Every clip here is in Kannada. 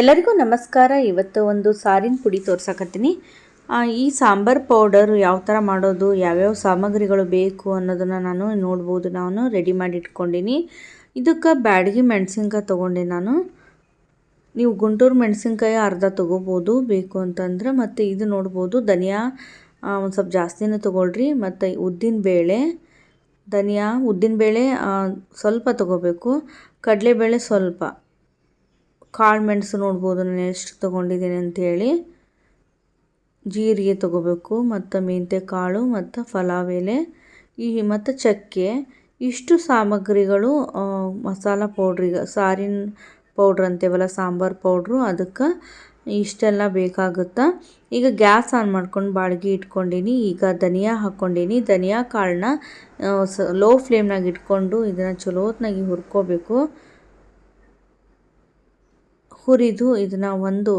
ಎಲ್ಲರಿಗೂ ನಮಸ್ಕಾರ. ಇವತ್ತು ಒಂದು ಸಾರಿನ ಪುಡಿ ತೋರ್ಸಕತ್ತೀನಿ. ಈ ಸಾಂಬಾರ್ ಪೌಡರ್ ಯಾವ ಥರ ಮಾಡೋದು, ಯಾವ್ಯಾವ ಸಾಮಗ್ರಿಗಳು ಬೇಕು ಅನ್ನೋದನ್ನು ನಾನು ನೋಡ್ಬೋದು. ನಾನು ರೆಡಿ ಮಾಡಿ ಇಟ್ಕೊಂಡಿನಿ. ಇದಕ್ಕೆ ಬ್ಯಾಡಗಿ ಮೆಣಸಿನ್ಕಾಯಿ ತೊಗೊಂಡೆ ನಾನು. ನೀವು ಗುಂಟೂರು ಮೆಣಸಿನ್ಕಾಯಿ ಅರ್ಧ ತೊಗೋಬೋದು, ಬೇಕು ಅಂತಂದ್ರೆ. ಮತ್ತು ಇದು ನೋಡ್ಬೋದು, ಧನಿಯಾ ಒಂದು ಸ್ವಲ್ಪ ಜಾಸ್ತಿನೇ ತೊಗೊಳ್ರಿ. ಮತ್ತು ಉದ್ದಿನ ಬೇಳೆ, ಧನಿಯಾ ಉದ್ದಿನಬೇಳೆ ಸ್ವಲ್ಪ ತೊಗೋಬೇಕು. ಕಡಲೆಬೇಳೆ ಸ್ವಲ್ಪ. ಕಾಳು ಮೆಣಸು ನೋಡ್ಬೋದು, ನಾನು ಎಷ್ಟು ತೊಗೊಂಡಿದ್ದೀನಿ ಅಂಥೇಳಿ ಜೀರಿಗೆ ತೊಗೋಬೇಕು, ಮತ್ತು ಮೆಂತ್ಯ ಕಾಳು ಮತ್ತು ಫಲಾವ್ ಎಲೆ ಈ ಮತ್ತು ಚಕ್ಕೆ. ಇಷ್ಟು ಸಾಮಗ್ರಿಗಳು ಮಸಾಲ ಪೌಡ್ರಿಗೆ ಸಾರಿನ ಪೌಡ್ರ್ ಅಂತೇವಲ್ಲ, ಸಾಂಬಾರು ಪೌಡ್ರು, ಅದಕ್ಕೆ ಇಷ್ಟೆಲ್ಲ ಬೇಕಾಗುತ್ತೆ. ಈಗ ಗ್ಯಾಸ್ ಆನ್ ಮಾಡ್ಕೊಂಡು ಬಾಳ್ಗೆ ಇಟ್ಕೊಂಡೀನಿ, ಈಗ ಧನಿಯಾ ಹಾಕ್ಕೊಂಡೀನಿ ಧನಿಯಾ ಕಾಳನ್ನ ಲೋ ಫ್ಲೇಮ್ನಾಗ ಇಟ್ಕೊಂಡು ಇದನ್ನು ಚಲೋ ಹೊತ್ನಾಗಿ ಹುರ್ಕೋಬೇಕು. ಹುರಿದು ಇದನ್ನ ಒಂದು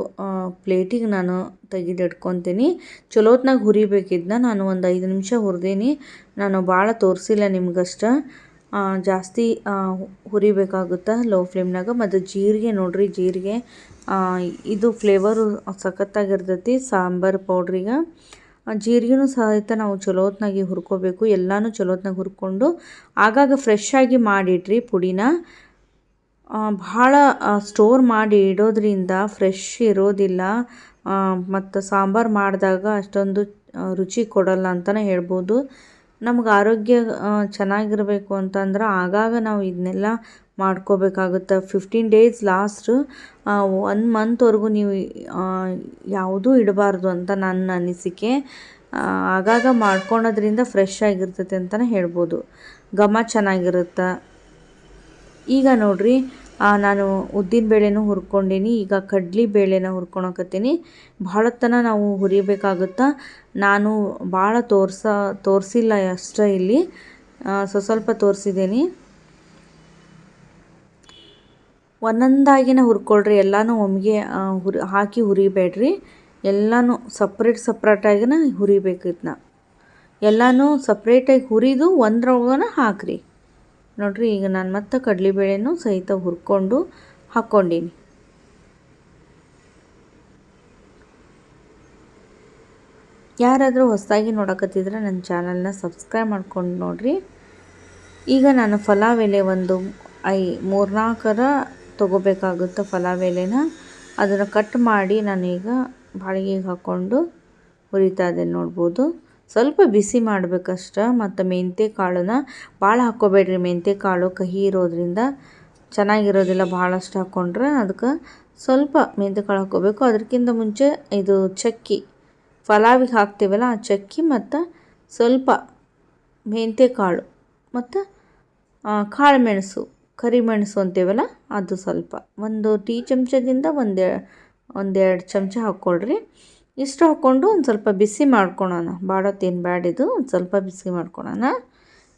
ಪ್ಲೇಟಿಗೆ ನಾನು ತೆಗೆದಿಟ್ಕೊತೀನಿ. ಚಲೋತ್ನಾಗ ಹುರಿಬೇಕು ಇದನ್ನ ನಾನು ಒಂದು ಐದು ನಿಮಿಷ ಹುರಿದೀನಿ. ನಾನು ಭಾಳ ತೋರಿಸಿಲ್ಲ ನಿಮ್ಗಷ್ಟ. ಜಾಸ್ತಿ ಹುರಿಬೇಕಾಗುತ್ತೆ ಲೋ ಫ್ಲೇಮ್ನಾಗ. ಮತ್ತು ಜೀರಿಗೆ ನೋಡ್ರಿ, ಜೀರಿಗೆ ಇದು ಫ್ಲೇವರು ಸಖತ್ತಾಗಿರ್ತೈತಿ, ಸಾಂಬಾರು ಪೌಡ್ರಿಗೆ. ಜೀರಿಗೆನೂ ಸಹಿತ ನಾವು ಚಲೋತ್ನಾಗಿ ಹುರ್ಕೋಬೇಕು. ಎಲ್ಲನೂ ಚಲೋತ್ನಾಗ ಹುರ್ಕೊಂಡು, ಆಗಾಗ ಫ್ರೆಶ್ ಆಗಿ ಮಾಡಿಟ್ರಿ ಪುಡಿನ. ಭಾಳ ಸ್ಟೋರ್ ಮಾಡಿ ಇಡೋದ್ರಿಂದ ಫ್ರೆಶ್ ಇರೋದಿಲ್ಲ. ಮತ್ತು ಸಾಂಬಾರು ಮಾಡಿದಾಗ ಅಷ್ಟೊಂದು ರುಚಿ ಕೊಡಲ್ಲ ಅಂತಲೇ ಹೇಳ್ಬೋದು. ನಮ್ಗೆ ಆರೋಗ್ಯ ಚೆನ್ನಾಗಿರಬೇಕು ಅಂತಂದ್ರೆ ಆಗಾಗ ನಾವು ಇದನ್ನೆಲ್ಲ ಮಾಡ್ಕೋಬೇಕಾಗುತ್ತೆ. ಫಿಫ್ಟೀನ್ ಡೇಸ್ ಲಾಸ್ಟ್ ಒನ್ ಮಂತ್ವರೆಗೂ ನೀವು ಯಾವುದೂ ಇಡಬಾರ್ದು ಅಂತ ನನ್ನ ಅನಿಸಿಕೆ. ಆಗಾಗ ಮಾಡ್ಕೊಳೋದ್ರಿಂದ ಫ್ರೆಶ್ ಆಗಿರ್ತೈತೆ ಅಂತಲೇ ಹೇಳ್ಬೋದು. ಘಮ ಚೆನ್ನಾಗಿರುತ್ತೆ. ಈಗ ನೋಡ್ರಿ ನಾನು ಉದ್ದಿನ ಬೇಳೆನೂ ಹುರ್ಕೊಂಡೀನಿ, ಈಗ ಕಡ್ಲಿ ಬೇಳೆನ ಹುರ್ಕೊಳಕತ್ತೀನಿ. ಭಾಳ ತನ ನಾವು ಹುರಿಬೇಕಾಗುತ್ತಾ, ನಾನು ಭಾಳ ತೋರ್ಸ, ತೋರಿಸಿಲ್ಲ ಅಷ್ಟೇ ಇಲ್ಲಿ. ಸ್ವಸ್ವಲ್ಪ ಸ್ವಲ್ಪ ತೋರಿಸಿದ್ದೀನಿ ಒಂದೊಂದಾಗಿನ ಹುರ್ಕೊಳ್ರಿ, ಎಲ್ಲನೂ ಒಮ್ಮೆಗೆ ಹುರಿ, ಹಾಕಿ ಹುರಿಬೇಡ್ರಿ. ಎಲ್ಲನೂ ಸಪ್ರೇಟ್ ಸಪ್ರೇಟಾಗಿನ ಹುರಿಬೇಕು ಇದನ್ನ ಎಲ್ಲನೂ ಸಪ್ರೇಟಾಗಿ ಹುರಿದು ಒಂದ್ರೊಳಗನ ಹಾಕ್ರಿ. ನೋಡ್ರಿ, ಈಗ ನಾನು ಮತ್ತೆ ಕಡಲೆಬೇಳೆನೂ ಸಹಿತ ಹುರ್ಕೊಂಡು ಹಾಕ್ಕೊಂಡೀನಿ. ಯಾರಾದರೂ ಹೊಸದಾಗಿ ನೋಡಕತ್ತಿದ್ರೆ ನನ್ನ ಚಾನಲ್ನ ಸಬ್ಸ್ಕ್ರೈಬ್ ಮಾಡ್ಕೊಂಡು ನೋಡಿರಿ. ಈಗ ನಾನು ಫಲಾವ್ ಎಲೆ ಒಂದು ಐ ಮೂರ್ನಾಲ್ಕರ ತೊಗೋಬೇಕಾಗುತ್ತೆ ಎಲೆನ ಅದನ್ನು ಕಟ್ ಮಾಡಿ ನಾನೀಗ ಬಾಳಿಗೆಗೆ ಹಾಕ್ಕೊಂಡು ಹುರಿತಾ ಇದ್ದೇನೆ ನೋಡ್ಬೋದು. ಸ್ವಲ್ಪ ಬಿಸಿ ಮಾಡಬೇಕಷ್ಟ. ಮತ್ತು ಮೆಂತ್ಯ ಕಾಳನ್ನ ಭಾಳ ಹಾಕ್ಕೋಬೇಡ್ರಿ. ಮೆಂತ್ಯ ಕಾಳು ಕಹಿ ಇರೋದ್ರಿಂದ ಚೆನ್ನಾಗಿರೋದಿಲ್ಲ ಭಾಳಷ್ಟು ಹಾಕ್ಕೊಂಡ್ರೆ ಅದಕ್ಕೆ ಸ್ವಲ್ಪ ಮೆಂತ್ಯ ಕಾಳು ಹಾಕ್ಕೋಬೇಕು. ಅದಕ್ಕಿಂತ ಮುಂಚೆ ಇದು ಚಕ್ಕಿ ಫಲಾವಿಗೆ ಹಾಕ್ತೀವಲ್ಲ ಆ ಚಕ್ಕಿ ಮತ್ತು ಸ್ವಲ್ಪ ಮೆಂತ್ಯ ಕಾಳು ಮತ್ತು ಕಾಳು ಮೆಣಸು ಕರಿಮೆಣಸು ಅಂತೀವಲ್ಲ ಅದು ಸ್ವಲ್ಪ. ಒಂದು ಟೀ ಚಮಚದಿಂದ ಒಂದೆ, ಒಂದೆರಡು ಚಮಚ ಹಾಕ್ಕೊಳ್ರಿ. ಇಷ್ಟು ಹಾಕ್ಕೊಂಡು ಒಂದು ಸ್ವಲ್ಪ ಬಿಸಿ ಮಾಡ್ಕೊಳೋಣ. ಭಾಳ ಬ್ಯಾಡಿದ್ದು ಒಂದು ಸ್ವಲ್ಪ ಬಿಸಿ ಮಾಡ್ಕೊಳೋಣ.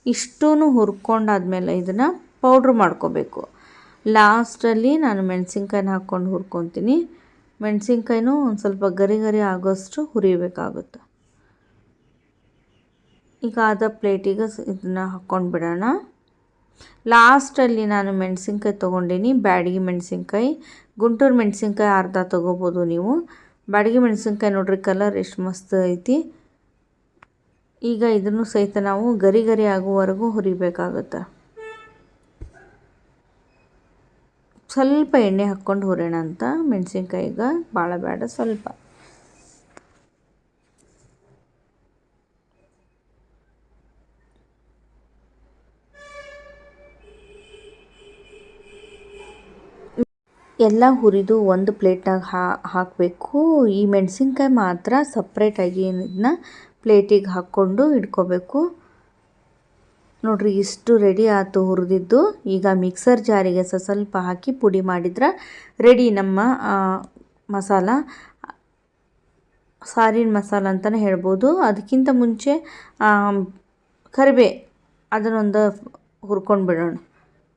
ಇಷ್ಟೂ ಹುರ್ಕೊಂಡಾದ್ಮೇಲೆ ಇದನ್ನು ಪೌಡ್ರ್ ಮಾಡ್ಕೋಬೇಕು. ಲಾಸ್ಟಲ್ಲಿ ನಾನು ಮೆಣಸಿನ್ಕಾಯಿನ ಹಾಕ್ಕೊಂಡು ಹುರ್ಕೊತೀನಿ. ಮೆಣಸಿನ್ಕಾಯಿನೂ ಒಂದು ಸ್ವಲ್ಪ ಗರಿ ಗರಿ ಆಗೋಷ್ಟು ಹುರಿಬೇಕಾಗುತ್ತೆ. ಈಗ ಅದ ಪ್ಲೇಟಿಗೆ ಇದನ್ನು ಹಾಕ್ಕೊಂಡು ಬಿಡೋಣ. ಲಾಸ್ಟಲ್ಲಿ ನಾನು ಮೆಣಸಿನ್ಕಾಯಿ ತೊಗೊಂಡೀನಿ. ಬ್ಯಾಡಗಿ ಮೆಣಸಿನ್ಕಾಯಿ. ಗುಂಟೂರು ಮೆಣಸಿನ್ಕಾಯಿ ಅರ್ಧ ತೊಗೋಬೋದು ನೀವು. ಬ್ಯಾಡಗಿ ಮೆಣಸಿನ್ಕಾಯಿ ನೋಡ್ರಿ ಕಲರ್ ಎಷ್ಟು ಮಸ್ತ್ ಐತಿ. ಈಗ ಇದನ್ನು ಸಹಿತ ನಾವು ಗರಿ ಗರಿ ಆಗುವವರೆಗೂ ಹುರಿಬೇಕಾಗುತ್ತೆ. ಸ್ವಲ್ಪ ಎಣ್ಣೆ ಹಾಕ್ಕೊಂಡು ಹುರಿಯೋಣ ಅಂತ ಮೆಣಸಿನ್ಕಾಯಿಗೆ ಭಾಳ ಬೇಡ ಸ್ವಲ್ಪ. ಎಲ್ಲ ಹುರಿದು ಒಂದು ಪ್ಲೇಟ್ನಾಗ ಹಾಕಬೇಕು. ಈ ಮೆಣಸಿನ್ಕಾಯಿ ಮಾತ್ರ ಸಪ್ರೇಟಾಗಿ ಇದನ್ನ ಪ್ಲೇಟಿಗೆ ಹಾಕ್ಕೊಂಡು ಇಟ್ಕೋಬೇಕು. ನೋಡ್ರಿ, ಇಷ್ಟು ರೆಡಿ ಆಯ್ತು ಹುರಿದಿದ್ದು. ಈಗ ಮಿಕ್ಸರ್ ಜಾರಿಗೆ ಸ ಸ್ವಲ್ಪ ಹಾಕಿ ಪುಡಿ ಮಾಡಿದ್ರೆ ರೆಡಿ ನಮ್ಮ ಮಸಾಲ. ಸಾರಿನ ಮಸಾಲ ಅಂತಲೇ ಹೇಳ್ಬೋದು. ಅದಕ್ಕಿಂತ ಮುಂಚೆ ಕರಿಬೇ, ಅದನ್ನೊಂದು ಹುರ್ಕೊಂಡು ಬಿಡೋಣ.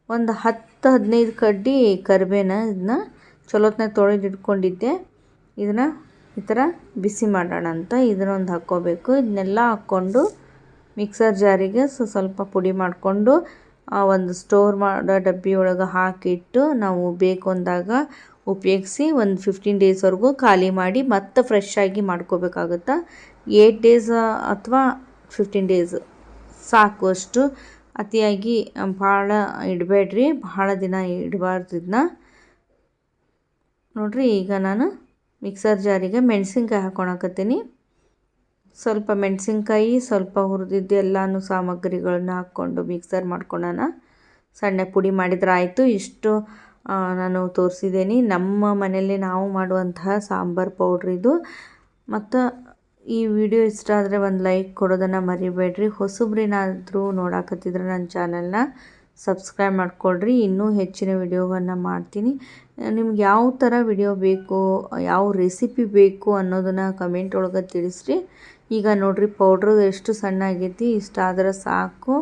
ಒಂದು ಹತ್ತು ಹದಿನೈದು ಕಡ್ಡಿ ಕರಿಬೇನ ಇದನ್ನ ಚಲೋತ್ನಾಗ ತೊಳೆದು ಇಟ್ಕೊಂಡಿದ್ದೆ. ಇದನ್ನು ಈ ಥರ ಬಿಸಿ ಮಾಡೋಣ ಅಂತ ಇದನ್ನೊಂದು ಹಾಕ್ಕೋಬೇಕು. ಇದನ್ನೆಲ್ಲ ಹಾಕ್ಕೊಂಡು ಮಿಕ್ಸರ್ ಜಾರಿಗೆ ಸೊ ಸ್ವಲ್ಪ ಪುಡಿ ಮಾಡಿಕೊಂಡು ಒಂದು ಸ್ಟೋರ್ ಮಾಡೋ ಡಬ್ಬಿ ಒಳಗೆ ಹಾಕಿಟ್ಟು ನಾವು ಬೇಕು ಅಂದಾಗ ಉಪಯೋಗಿಸಿ ಒಂದು ಫಿಫ್ಟೀನ್ ಡೇಸ್ವರೆಗೂ ಖಾಲಿ ಮಾಡಿ ಮತ್ತೆ ಫ್ರೆಶ್ ಆಗಿ ಮಾಡ್ಕೋಬೇಕಾಗುತ್ತೆ? ಏಯ್ಟ್ ಡೇಸ್ ಅಥವಾ ಫಿಫ್ಟೀನ್ ಡೇಸ್ ಸಾಕು ಅಷ್ಟು ಅತಿಯಾಗಿ ಭಾಳ ಇಡಬೇಡ್ರಿ. ಭಾಳ ದಿನ ಇಡಬಾರ್ದು ಇದನ್ನ ನೋಡಿರಿ, ಈಗ ನಾನು ಮಿಕ್ಸರ್ ಜಾರಿಗೆ ಮೆಣಸಿನ್ಕಾಯಿ ಹಾಕ್ಕೊಳಕತ್ತೀನಿ ಸ್ವಲ್ಪ ಮೆಣಸಿನ್ಕಾಯಿ, ಸ್ವಲ್ಪ ಹುರಿದಿದ್ದು ಎಲ್ಲನೂ ಸಾಮಗ್ರಿಗಳನ್ನ ಹಾಕ್ಕೊಂಡು ಮಿಕ್ಸರ್ ಮಾಡ್ಕೊಳ್ಳೋಣ ಸಣ್ಣ ಪುಡಿ ಮಾಡಿದ್ರೆ ಆಯಿತು. ಇಷ್ಟು ನಾನು ತೋರಿಸಿದ್ದೀನಿ ನಮ್ಮ ಮನೆಯಲ್ಲಿ ನಾವು ಮಾಡುವಂತಹ ಸಾಂಬಾರು ಪೌಡ್ರ್ ಇದು. ಮತ್ತು ಈ ವಿಡಿಯೋ ಇಷ್ಟ ಆದರೆ ಒಂದು ಲೈಕ್ ಕೊಡೋದನ್ನು ಮರಿಬೇಡ್ರಿ. ಹೊಸಬ್ರೇನಾದರೂ ನೋಡಾಕತ್ತಿದ್ರೆ ನನ್ನ ಚಾನಲ್ನ ಸಬ್ಸ್ಕ್ರೈಬ್ ಮಾಡ್ಕೊಳ್ರಿ. ಇನ್ನೂ ಹೆಚ್ಚಿನ ವಿಡಿಯೋವನ್ನು ಮಾಡ್ತೀನಿ. ನಿಮ್ಗೆ ಯಾವ ಥರ ವಿಡಿಯೋ ಬೇಕು, ಯಾವ ರೆಸಿಪಿ ಬೇಕು ಅನ್ನೋದನ್ನು ಕಮೆಂಟ್ ಒಳಗೆ ತಿಳಿಸ್ರಿ. ಈಗ ನೋಡಿರಿ, ಪೌಡ್ರ್ ಎಷ್ಟು ಸಣ್ಣ ಆಗೈತಿ ಇಷ್ಟ ಆದ್ರೆ ಸಾಕು.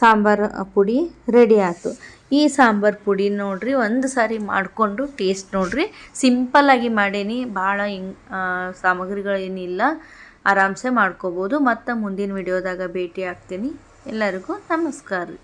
ಸಾಂಬಾರು ಪುಡಿ ರೆಡಿ ಆಯಿತು. ಈ ಸಾಂಬಾರು ಪುಡಿ ನೋಡಿರಿ, ಒಂದು ಸಾರಿ ಮಾಡಿಕೊಂಡು ಟೇಸ್ಟ್ ನೋಡಿರಿ. ಸಿಂಪಲ್ಲಾಗಿ ಮಾಡೇನಿ, ಭಾಳ ಹಿಂಗ್ ಸಾಮಗ್ರಿಗಳೇನಿಲ್ಲ ಆರಾಮ್ಸೆ ಮಾಡ್ಕೋಬೋದು. ಮತ್ತು ಮುಂದಿನ ವಿಡಿಯೋದಾಗ ಭೇಟಿ ಆಗ್ತೀನಿ. ಎಲ್ಲರಿಗೂ ನಮಸ್ಕಾರ ರೀ.